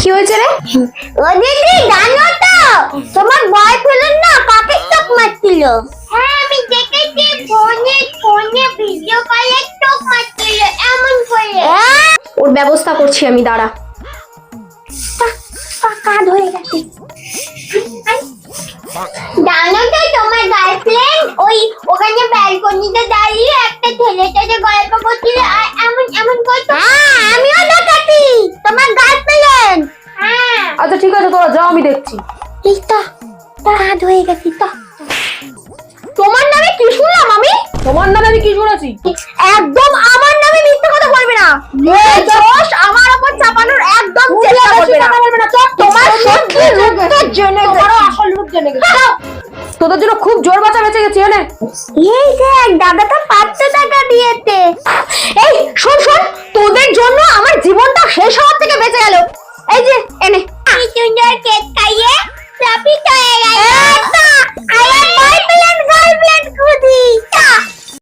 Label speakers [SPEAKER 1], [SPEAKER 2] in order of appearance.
[SPEAKER 1] কি হয়েছে রে?
[SPEAKER 2] ও দিদি জানো তো তোমার বয়ফ্রেন্ড না কাকে চোখ মারছিল? হ্যাঁ আমি দেখেছি ফোনে ফোনে ভিডিও কলে চোখ মারছিল এমন করে।
[SPEAKER 1] ওর ব্যবস্থা করছি আমি দাঁড়া।
[SPEAKER 2] হয়ে গেছে। জানো তো তোমার গার্লফ্রেন্ড ওই ওখানে ব্যালকনিতে দাঁড়িয়ে একটা ছেলের সাথে গল্প করছিল
[SPEAKER 1] ঠিক আছে তোরা যাও আমি দেখছি।
[SPEAKER 2] এই তো কাজ হয়ে গেছে তো।
[SPEAKER 1] তোমার নামে কি শুনলাম আমি তোমার নামে আমি কি শুনেছি? একদম আমার নামে মিথ্যে কথা বলবে না। এই দোষ আমার উপর চাপানোর একদম চেষ্টা করবে না। তোমার সত্যি জেনে আসল রূপ জেনে গেছে। তোদের জন্য খুব জোর বাঁচা বেঁচে গেছি এনে
[SPEAKER 2] এই দেখ পাঁচশো টাকা দিয়েছে।
[SPEAKER 1] এই শোন শোন তোদের জন্য আমার জীবনটা শেষ হওয়ার থেকে বেঁচে গেল। এই যে এনে।
[SPEAKER 2] Junior que está ahí